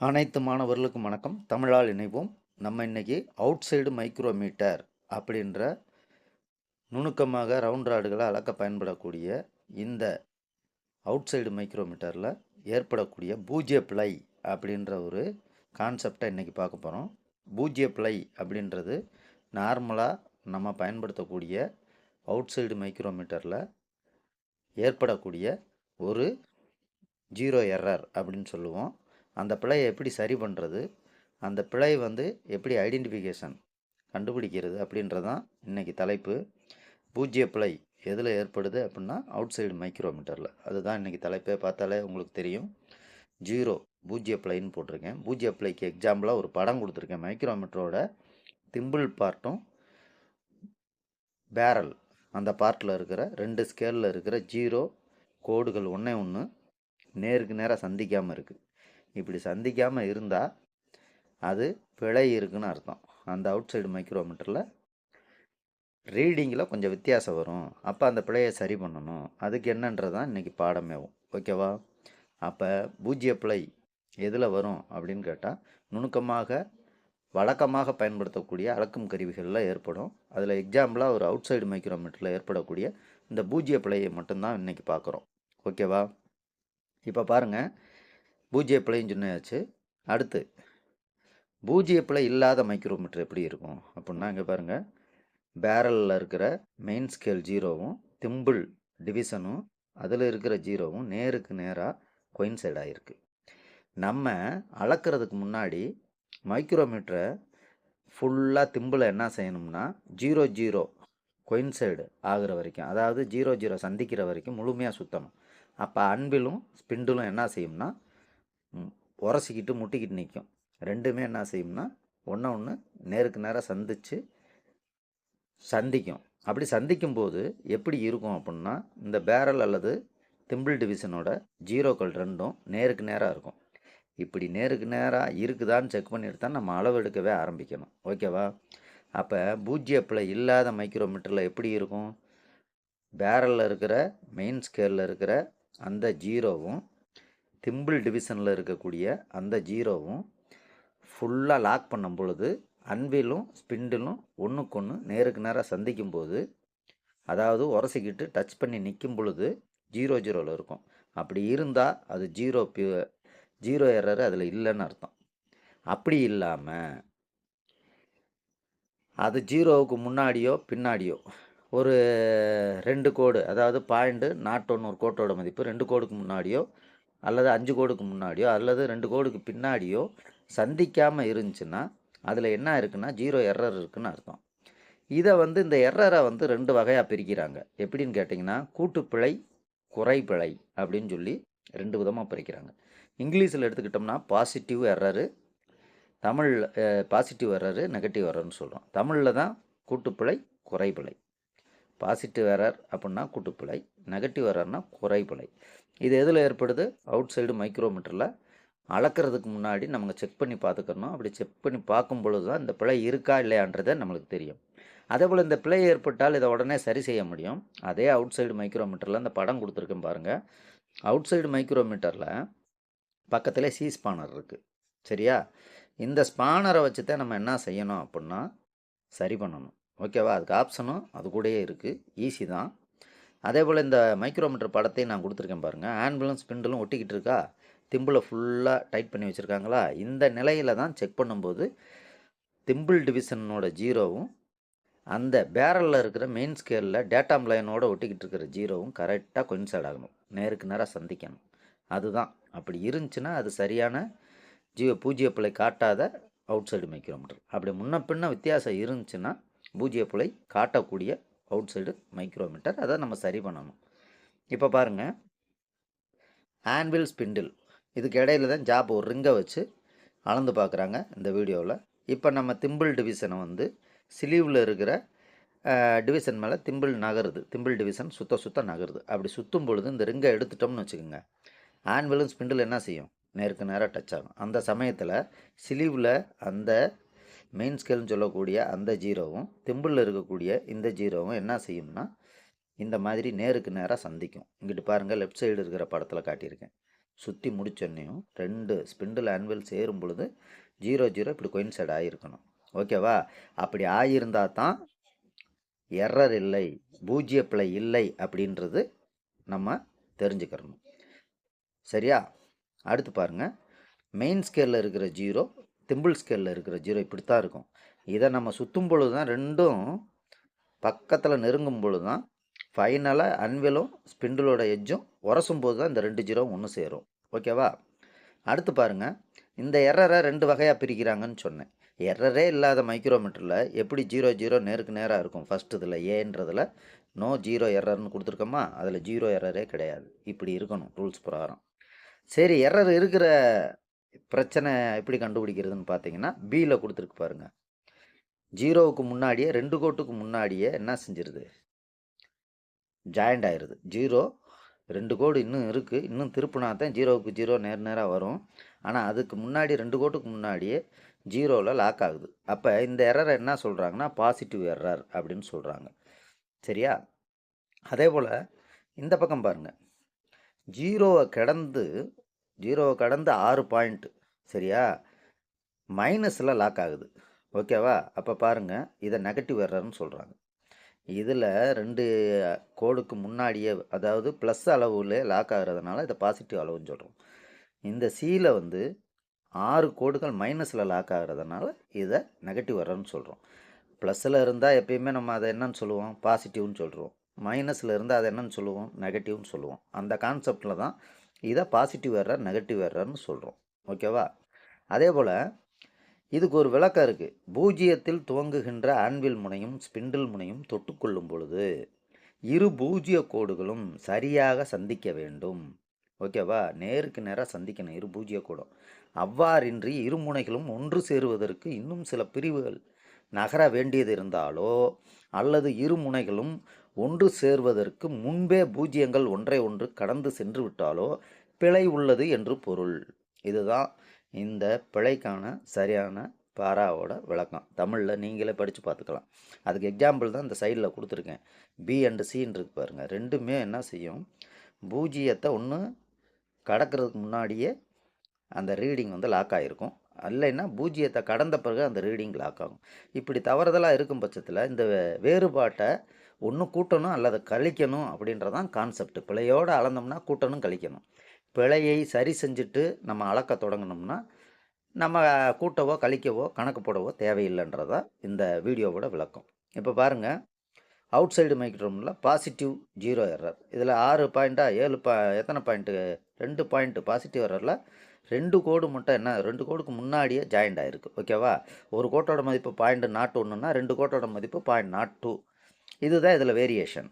அனைத்து மாணவர்களுக்கும் வணக்கம். தமிழால் இணைவோம். நம்ம இன்றைக்கி அவுட் சைடு மைக்ரோமீட்டர் அப்படின்ற நுணுக்கமாக ரவுண்ட் ராடுகளை அளக்க பயன்படக்கூடிய இந்த அவுட் சைடு மைக்ரோமீட்டரில் ஏற்படக்கூடிய பூஜ்ய பிழை அப்படின்ற ஒரு கான்செப்டை இன்றைக்கி பார்க்க போகிறோம் பூஜ்ய பிழை அப்படின்றது நார்மலாக நம்ம பயன்படுத்தக்கூடிய அவுட் சைடு மைக்ரோமீட்டரில் ஏற்படக்கூடிய ஒரு ஜீரோ எரர் அப்படின்னு சொல்லுவோம். அந்த பிழையை எப்படி சரி பண்ணுறது அந்த பிழை வந்து எப்படி ஐடென்டிஃபிகேஷன் கண்டுபிடிக்கிறது அப்படின்றதான் இன்றைக்கி தலைப்பு. பூஜ்ய பிழை எதில் ஏற்படுது அப்படின்னா அவுட் சைடு மைக்ரோமீட்டரில் அதுதான் இன்றைக்கி தலைப்பே பார்த்தாலே உங்களுக்கு தெரியும். ஜீரோ பூஜ்ய பிழைன்னு போட்டிருக்கேன். பூஜ்ய பிழைக்கு எக்ஸாம்பிளாக ஒரு படம் கொடுத்துருக்கேன். மைக்ரோமீட்டரோட திம்பிள் பார்ட்டும் பேரல் அந்த பார்ட்டில் இருக்கிற ரெண்டு ஸ்கேலில் இருக்கிற ஜீரோ கோடுகள் ஒன்றே ஒன்று நேருக்கு நேராக சந்திக்காமல் இருக்குது இப்படி சந்திக்காமல் இருந்தால் அது பிழை இருக்குன்னு அர்த்தம். அந்த அவுட் சைடு மைக்ரோமீட்டரில் ரீடிங்கில் கொஞ்சம் வித்தியாசம் வரும். அப்போ அந்த பிழையை சரி பண்ணணும். அதுக்கு என்னன்றதான் இன்றைக்கி பாடமேவும் ஓகேவா அப்போ பூஜ்ய பிழை எதில் வரும் அப்படின்னு கேட்டால் நுணுக்கமாக வழக்கமாக பயன்படுத்தக்கூடிய அளக்கும் கருவிகளில் ஏற்படும். அதில் எக்ஸாம்பிளாக ஒரு அவுட் சைடு மைக்ரோமீட்டரில் ஏற்படக்கூடிய இந்த பூஜ்ய பிழையை மட்டும்தான் இன்றைக்கி பார்க்குறோம் ஓகேவா இப்போ பாருங்கள் பூஜ்ய பிழைன்னு சொன்னாச்சு. அடுத்து பூஜ்ய பிழை இல்லாத மைக்ரோமீட்டர் எப்படி இருக்கும்? அப்படின்னா இங்கே பாருங்கள் பேரலில் இருக்கிற மெயின் ஸ்கேல் ஜீரோவும் திம்பிள் டிவிஷனும் அதில் இருக்கிற ஜீரோவும் நேருக்கு நேராக கொயின்சைட் ஆகிருக்கு நம்ம அளக்கிறதுக்கு முன்னாடி மைக்ரோமீட்டரை ஃபுல்லாக திம்பிளை என்ன செய்யணும்னா ஜீரோ ஜீரோ கொயின்சைடு ஆகிற வரைக்கும் அதாவது ஜீரோ ஜீரோ சந்திக்கிற வரைக்கும் முழுமையாக சுற்றணும் அப்போ அன்பிலும் ஸ்பிண்டிலும் என்ன செய்யும்னா உரசிக்கிட்டு முட்டிக்கிட்டு நிற்கும் ரெண்டுமே என்ன செய்யும்னா ஒன்று ஒன்று நேருக்கு நேராக சந்தித்து சந்திக்கும். அப்படி சந்திக்கும் போது எப்படி இருக்கும் அப்படின்னா இந்த பேரல் அல்லது திம்பிள் டிவிஷனோட ஜீரோக்கள் ரெண்டும் நேருக்கு நேராக இருக்கும். இப்படி நேருக்கு நேராக இருக்குதான்னு செக் பண்ணிட்டு தான் நம்ம அளவு எடுக்கவே ஆரம்பிக்கணும். ஓகேவா? அப்போ பூஜ்ய பிழை இல்லாத மைக்ரோமீட்டரில் எப்படி இருக்கும்? பேரலில் இருக்கிற மெயின் ஸ்கேலில் இருக்கிற அந்த ஜீரோவும் திம்பிள் டிவிஷனில் இருக்கக்கூடிய அந்த ஜீரோவும் ஃபுல்லாக லாக் பண்ணும் பொழுது அன்பிலும் ஸ்பிண்டிலும் ஒன்றுக்கு ஒன்று நேருக்கு நேராக சந்திக்கும் போது அதாவது உரசிக்கிட்டு டச் பண்ணி நிற்கும் பொழுது ஜீரோ ஜீரோவில் இருக்கும். அப்படி இருந்தால் அது ஜீரோ பியூ ஜீரோ எரர் அதில் இல்லைன்னு அர்த்தம். அப்படி இல்லாமல் அது ஜீரோவுக்கு முன்னாடியோ பின்னாடியோ ஒரு ரெண்டு கோடு அதாவது பாயிண்ட்டு நாட் ஒன்று ஒரு கோட்டோட மதிப்பு ரெண்டு கோடுக்கு முன்னாடியோ அல்லது அஞ்சு கோடுக்கு முன்னாடியோ அல்லது ரெண்டு கோடுக்கு பின்னாடியோ சந்திக்காமல் இருந்துச்சுன்னா அதில் என்ன இருக்குன்னா ஜீரோ எரர் இருக்குன்னு அர்த்தம். இதை வந்து இந்த எரரை வந்து ரெண்டு வகையாக பிரிக்கிறாங்க. எப்படின்னு கேட்டிங்கன்னா கூட்டுப்பிழை குறைப்பிழை அப்படின்னு சொல்லி ரெண்டு விதமாக பிரிக்கிறாங்க. இங்கிலீஷில் எடுத்துக்கிட்டோம்னா positive error Tamil positive error negative எரர்னு சொல்கிறோம் தமிழில் தான் கூட்டுப்பிழை குறைப்பிழை. பாசிட்டிவ் எரர் அப்படின்னா கூட்டுப்பிழை நெகட்டிவ் எரர்னால் குறைப்பிழை. இது எதில் ஏற்படுது? அவுட் சைடு மைக்ரோமீட்டரில் அளக்கிறதுக்கு முன்னாடி நம்ம செக் பண்ணி பார்த்துக்கணும். அப்படி செக் பண்ணி பார்க்கும் பொழுது தான் இந்த பிழை இருக்கா இல்லையான்றதை நம்மளுக்கு தெரியும். அதே போல் இந்த பிழை ஏற்பட்டால் இதை உடனே சரி செய்ய முடியும். அதே அவுட் சைடு மைக்ரோமீட்டரில் அந்த படம் கொடுத்துருக்கேன் பாருங்கள் அவுட் சைடு மைக்ரோமீட்டரில் பக்கத்தில் சி ஸ்பானர் இருக்குது சரியா? இந்த ஸ்பானரை வச்சு தான் நம்ம என்ன செய்யணும் அப்படின்னா சரி பண்ணணும். ஓகேவா அதுக்கு ஆப்ஷனும் அது கூடயே இருக்குது ஈஸி தான். அதே போல் இந்த மைக்ரோமீட்டர் படத்தையும் நான் கொடுத்துருக்கேன் பாருங்கள் ஆம்புலன்ஸ் ஸ்பிண்டிலும் ஒட்டிக்கிட்டு இருக்கா? திம்பிளை ஃபுல்லாக டைட் பண்ணி வச்சுருக்காங்களா? இந்த நிலையில் தான் செக் பண்ணும்போது திம்பிள் டிவிஷனோட ஜீரோவும் அந்த பேரலில் இருக்கிற மெயின் ஸ்கேலில் டேட்டாம் லைனோட ஒட்டிக்கிட்டு இருக்கிற ஜீரோவும் கரெக்டாக கொயின்சைட் ஆகணும். நேருக்கு நேராக சந்திக்கணும். அதுதான். அப்படி இருந்துச்சுன்னா அது சரியான ஜீவ பூஜ்ய பிழை காட்டாத அவுட் சைடு மைக்ரோமீட்டர் அப்படி முன்ன பின்ன வித்தியாசம் இருந்துச்சுன்னா பூஜ்ய பிழை காட்டக்கூடிய அவுட் சைடு மைக்ரோமீட்டர் அதை நம்ம சரி பண்ணணும். இப்போ பாருங்கள் ஆன்வில் ஸ்பிண்டில் இதுக்கு இடையில தான் ஜாப் ஒரு ரிங்கை வச்சு அளந்து பார்க்குறாங்க இந்த வீடியோவில் இப்போ நம்ம திம்பிள் டிவிஷனை வந்து ஸ்லீவில் இருக்கிற டிவிஷன் மேலே திம்பிள் நகருது. திம்பிள் டிவிஷன் சுத்த சுத்த நகருது. அப்படி சுற்றும் பொழுது இந்த ரிங்கை எடுத்துட்டோம்னு வச்சுக்கோங்க. ஆன்விலும் ஸ்பிண்டில் என்ன செய்யும்? நேருக்கு நேராக டச் ஆகும். அந்த சமயத்தில் ஸ்லீவில் அந்த மெயின் ஸ்கேல்னு சொல்லக்கூடிய அந்த ஜீரோவும் திம்பிளில் இருக்கக்கூடிய இந்த ஜீரோவும் என்ன செய்யும்னா இந்த மாதிரி நேருக்கு நேராக சந்திக்கும். இங்கிட்டு பாருங்கள் லெஃப்ட் சைடு இருக்கிற படத்தில் காட்டியிருக்கேன். சுற்றி முடிச்சோன்னையும் ரெண்டு ஸ்பிண்டில் ஆன்வில் சேரும் பொழுது ஜீரோ ஜீரோ இப்படி coincide ஆகிருக்கணும் ஓகேவா? அப்படி ஆகியிருந்தால் தான் எரர் இல்லை பூஜ்ய பிழை இல்லை அப்படின்றது நம்ம தெரிஞ்சுக்கிறணும். சரியா? அடுத்து பாருங்கள் மெயின் ஸ்கேலில் இருக்கிற ஜீரோ திம்பிள் ஸ்கேலில் இருக்கிற ஜீரோ இப்படி தான் இருக்கும். இதை நம்ம சுற்றும் பொழுது தான் ரெண்டும் பக்கத்தில் நெருங்கும் பொழுது தான் ஃபைனலாக அன்விலும் ஸ்பிண்டிலோட எஜ்ஜும் உரசும் போது தான் இந்த ரெண்டு ஜீரோவும் ஒன்று சேரும். ஓகேவா அடுத்து பாருங்கள் இந்த எரரை ரெண்டு வகையாக பிரிக்கிறாங்கன்னு சொன்னேன். எரரே இல்லாத மைக்ரோமீட்டரில் எப்படி ஜீரோ ஜீரோ நேருக்கு நேராக இருக்கும்? ஃபஸ்ட் இதில் ஏன்றதில் நோ ஜீரோ எரர்னு கொடுத்துருக்கோமா? அதில் ஜீரோ எரரே கிடையாது. இப்படி இருக்கணும் ரூல்ஸ் பிரகாரம். சரி எரர் இருக்கிற பிரச்சனை எப்படி கண்டுபிடிக்கிறதுன்னு பார்த்தீங்கன்னா பியில் கொடுத்துருக்கு பாருங்கள் ஜீரோவுக்கு முன்னாடியே ரெண்டு கோட்டுக்கு முன்னாடியே என்ன செஞ்சிருது? ஜாயிண்ட் ஆயிடுது ஜீரோ ரெண்டு கோடு இன்னும் இருக்குது இன்னும் திருப்பினா தான் ஜீரோவுக்கு ஜீரோ நேர் நேராக வரும். ஆனால் அதுக்கு முன்னாடி ரெண்டு கோட்டுக்கு முன்னாடியே ஜீரோவில் லாக் ஆகுது. அப்போ இந்த எரரை என்ன சொல்கிறாங்கன்னா பாசிட்டிவ் எரர் அப்படின்னு சொல்கிறாங்க சரியா? அதே போல் இந்த பக்கம் பாருங்கள் ஜீரோவை கடந்து ஜீரோவை கடந்து ஆறு பாயிண்ட்டு சரியா? மைனஸில் லாக் ஆகுது. ஓகேவா அப்போ பாருங்கள் இதை நெகட்டிவ் எரர்னு சொல்கிறாங்க இதில் ரெண்டு கோடுக்கு முன்னாடியே அதாவது ப்ளஸ் அளவுல லாக் ஆகிறதுனால இதை பாசிட்டிவ் அளவுன்னு சொல்கிறோம் இந்த சியில் வந்து ஆறு கோடுகள் மைனஸில் லாக் ஆகிறதுனால இதை நெகட்டிவ் எரர்னு சொல்கிறோம் ப்ளஸில் இருந்தால் எப்பயுமே நம்ம அதை என்னன்னு சொல்லுவோம்? பாசிட்டிவ்னு சொல்கிறோம் மைனஸில் இருந்தால் அதை என்னன்னு சொல்லுவோம்? நெகட்டிவ்னு சொல்லுவோம். அந்த கான்செப்டில் தான் இதை பாசிட்டிவ் எரர் நெகட்டிவ் எரர்னு சொல்கிறோம் ஓகேவா அதே போல் இதுக்கு ஒரு விளக்கம் இருக்குது பூஜ்ஜியத்தில் துவங்குகின்ற ஆன்வில் முனையும் ஸ்பிண்டில் முனையும் தொட்டுக்கொள்ளும் பொழுது இரு பூஜ்ஜிய கோடுகளும் சரியாக சந்திக்க வேண்டும். ஓகேவா நேருக்கு நேராக சந்திக்கணும் இரு பூஜ்ஜிய கோடும். அவ்வாறின்றி இரு முனைகளும் ஒன்று சேருவதற்கு இன்னும் சில பிரிவுகள் நகர வேண்டியது இருந்தாலோ அல்லது இரு முனைகளும் ஒன்று சேர்வதற்கு முன்பே பூஜ்ஜியங்கள் ஒன்றை ஒன்று கடந்து சென்று விட்டாலோ பிழை உள்ளது என்று பொருள். இதுதான் இந்த பிழைக்கான சரியான பாராவோட விளக்கம். தமிழில் நீங்களே படித்து பார்த்துக்கலாம். அதுக்கு எக்ஸாம்பிள் தான் இந்த சைடில் கொடுத்துருக்கேன். பி அண்டு சின்னு இருக்கு பாருங்கள் ரெண்டுமே என்ன செய்யும்? பூஜ்ஜியத்தை ஒன்று கடக்கிறதுக்கு முன்னாடியே அந்த ரீடிங் வந்து லாக் ஆகிருக்கும் இல்லைன்னா பூஜ்ஜியத்தை கடந்த பிறகு அந்த ரீடிங் லாக் ஆகும். இப்படி தவறுதலாக இருக்கும் பட்சத்தில் இந்த வே- வேறுபாட்டை ஒன்று கூட்டணும் அல்லது கழிக்கணும் அப்படின்றதான் கான்செப்ட் பிழையோடு அளந்தோம்னா கூட்டணும் கழிக்கணும். பிழையை சரி செஞ்சுட்டு நம்ம அளக்க தொடங்கினோம்னா நம்ம கூட்டவோ கழிக்கவோ கணக்கு போடவோ தேவையில்லைன்றதா இந்த வீடியோவோட விளக்கம். இப்போ பாருங்கள் அவுட் சைடு மைக்ரோமில் பாசிட்டிவ் ஜீரோ எரர் இதில் ஆறு பாயிண்ட்டா ஏழு பா எத்தனை பாயிண்ட்டு ரெண்டு பாயிண்ட்டு பாசிட்டிவ் எரரில் ரெண்டு கோடு மட்டும் என்ன ரெண்டு கோடுக்கு முன்னாடியே ஜாயிண்ட் ஆகிருக்கு ஓகேவா ஒரு கோட்டோட மதிப்பு பாயிண்ட் நாட் ஒன்றுனா ரெண்டு கோட்டோட மதிப்பு பாயிண்ட் நாட் டூ இதுதான் இதில் வேரியேஷன்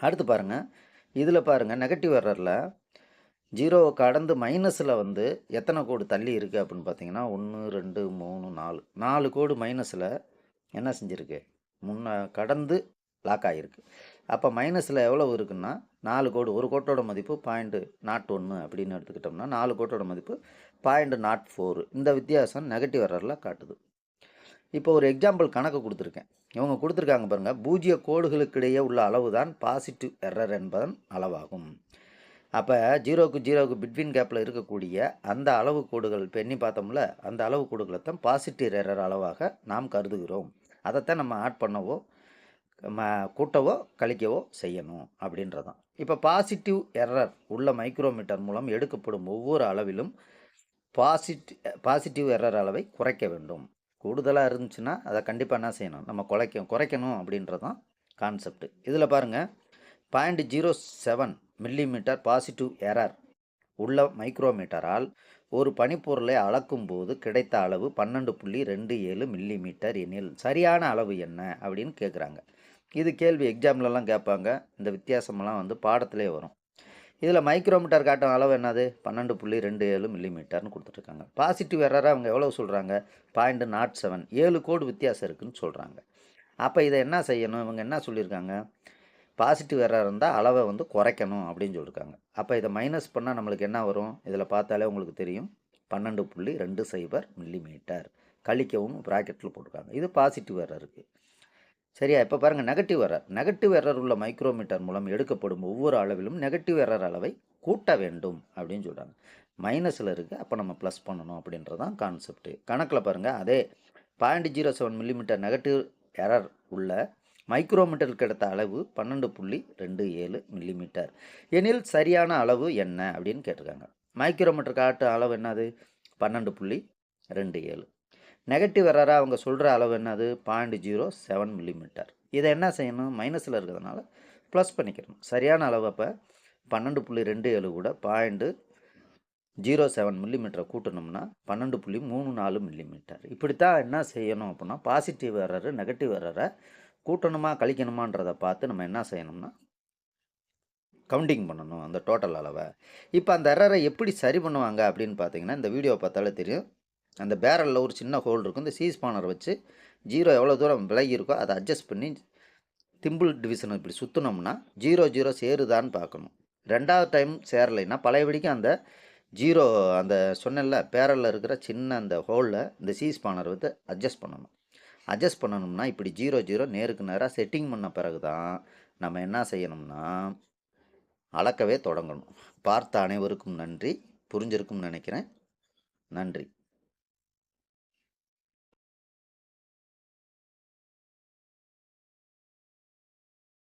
அடுத்து பாருங்கள் இதில் பாருங்கள் நெகட்டிவ் எரரில் ஜீரோவை கடந்து மைனஸில் வந்து எத்தனை கோடு தள்ளி இருக்குது அப்படின்னு பார்த்தீங்கன்னா ஒன்று ரெண்டு மூணு நாலு. நாலு கோடு மைனஸில் என்ன செஞ்சுருக்கு? முன்ன கடந்து லாக் ஆகிருக்கு அப்போ மைனஸில் எவ்வளவு இருக்குன்னா நாலு கோடு ஒரு கோட்டோட மதிப்பு பாயிண்ட் நாட் ஒன்று அப்படின்னு எடுத்துக்கிட்டோம்னா நாலு கோட்டோட மதிப்பு பாயிண்ட் நாட் ஃபோர் இந்த வித்தியாசம் நெகட்டிவ் எரரில் காட்டுது. இப்போ ஒரு எக்ஸாம்பிள் கணக்கு கொடுத்துருக்கேன். இவங்க கொடுத்துருக்காங்க பாருங்கள் பூஜ்ஜிய கோடுகளுக்கிடையே உள்ள அளவு தான் பாசிட்டிவ் எரர் என்பதன் அளவாகும். அப்போ ஜீரோக்கு ஜீரோக்கு பிட்வீன் கேப்பில் இருக்கக்கூடிய அந்த அளவு கோடுகள் இப்போ எண்ணி பார்த்தோம்ல அந்த அளவு கோடுகளை தான் பாசிட்டிவ் எரர் அளவாக நாம் கருதுகிறோம். அதைத்தான் நம்ம ஆட் பண்ணவோ ம கூட்டவோ கழிக்கவோ செய்யணும் அப்படின்றதான். இப்போ பாசிட்டிவ் எரர் உள்ள மைக்ரோமீட்டர் மூலம் எடுக்கப்படும் ஒவ்வொரு அளவிலும் பாசிட்டிவ் பாசிட்டிவ் எரர் அளவை குறைக்க வேண்டும். கூடுதலாக இருந்துச்சுன்னா அதை கண்டிப்பாக என்ன செய்யணும்? நம்ம குறைக்க குறைக்கணும் அப்படின்றதான் கான்செப்ட் இதில் பாருங்கள் point zero seven millimetre positive error உள்ள மைக்ரோமீட்டரால் ஒரு பனிப்பொருளை அளக்கும்போது கிடைத்த அளவு பன்னெண்டு புள்ளி ரெண்டு ஏழு மில்லிமீட்டர் எனில் சரியான அளவு என்ன அப்படின்னு கேட்குறாங்க இது கேள்வி எக்ஸாம்லலாம் கேட்பாங்க. இந்த வித்தியாசமெல்லாம் வந்து பாடத்திலே வரும். இதில் மைக்ரோமீட்டர் காட்டும் அளவு என்னது? பன்னெண்டு புள்ளி ரெண்டு ஏழு மில்லிமீட்டர்னு கொடுத்துட்ருக்காங்க. பாசிட்டிவ் எரராக அவங்க எவ்வளோ சொல்கிறாங்க பாயிண்ட் நாட் செவன் ஏழு கோடு வித்தியாசம் இருக்குன்னு சொல்கிறாங்க அப்போ இதை என்ன செய்யணும்? இவங்க என்ன சொல்லியிருக்காங்க? பாசிட்டிவ் எரர் இருந்தால் அளவை வந்து குறைக்கணும் அப்படின்னு சொல்லியிருக்காங்க. அப்போ இதை மைனஸ் பண்ணால் நம்மளுக்கு என்ன வரும்? இதில் பார்த்தாலே உங்களுக்கு தெரியும். பன்னெண்டு புள்ளி ரெண்டு சைபர் மில்லிமீட்டர் கழிக்கவும் ப்ராக்கெட்டில் போட்டிருக்காங்க. இது பாசிட்டிவ் எரர் இருக்குது சரியா? இப்போ பாருங்கள் நெகட்டிவ் எரர் நெகட்டிவ் எரர் உள்ள மைக்ரோமீட்டர் மூலம் எடுக்கப்படும் ஒவ்வொரு அளவிலும் நெகட்டிவ் எரர் அளவை கூட்ட வேண்டும் அப்படின்னு சொல்கிறாங்க மைனஸில் இருக்குது அப்போ நம்ம ப்ளஸ் பண்ணணும் அப்படின்றதான் கான்செப்ட்டு கணக்கில் பாருங்கள் அதே point zero seven millimetre negative error உள்ள மைக்ரோமீட்டருக்கு எடுத்த அளவு பன்னெண்டு புள்ளி ரெண்டு ஏழு மில்லிமீட்டர் எனில் சரியான அளவு என்ன அப்படின்னு கேட்டிருக்காங்க. மைக்ரோமீட்டர் காட்டு அளவு என்னது? பன்னெண்டு புள்ளி ரெண்டு ஏழு. நெகட்டிவ் எரராக அவங்க சொல்கிற அளவு என்னது? பாயிண்ட் ஜீரோ செவன் மில்லிமீட்டர் இதை என்ன செய்யணும்? மைனஸில் இருக்கிறதுனால ப்ளஸ் பண்ணிக்கணும். சரியான அளவு அப்போ பன்னெண்டு புள்ளி ரெண்டு ஏழு கூட பாயிண்ட்டு ஜீரோ செவன் மில்லிமீட்டரை கூட்டணும்னா பன்னெண்டு புள்ளி மூணு நாலு மில்லிமீட்டர் இப்படித்தான் என்ன செய்யணும் அப்படின்னா பாசிட்டிவ் எரரு நெகட்டிவ் எரரை கூட்டணுமா கழிக்கணுமான்றதை பார்த்து நம்ம என்ன செய்யணும்னா கவுண்டிங் பண்ணணும் அந்த டோட்டல் அளவை. இப்போ அந்த எரரை எப்படி சரி பண்ணுவாங்க அப்படின்னு பார்த்தீங்கன்னா இந்த வீடியோ பார்த்தாலே தெரியும். அந்த பேரலில் ஒரு சின்ன ஹோல் இருக்கும். இந்த சீஸ் பானரை வச்சு ஜீரோ எவ்வளோ தூரம் விலகி இருக்கோ அதை அட்ஜஸ்ட் பண்ணி திம்பிள் டிவிஷனை இப்படி சுற்றினோம்னா ஜீரோ ஜீரோ சேருதான்னு பார்க்கணும். ரெண்டாவது டைம் சேரலைன்னா பழையபடிக்கு அந்த ஜீரோ அந்த சொன்னல பேரலில் இருக்கிற சின்ன அந்த ஹோலில் இந்த சீஸ் பானர் வந்து அட்ஜஸ்ட் பண்ணணும். அட்ஜஸ்ட் பண்ணணும்னா இப்படி ஜீரோ ஜீரோ நேருக்கு நேராக செட்டிங் பண்ண பிறகு தான் நம்ம என்ன செய்யணும்னா அளக்கவே தொடங்கணும். பார்த்த அனைவருக்கும் நன்றி. புரிஞ்சிருக்கும்னு நினைக்கிறேன். நன்றி.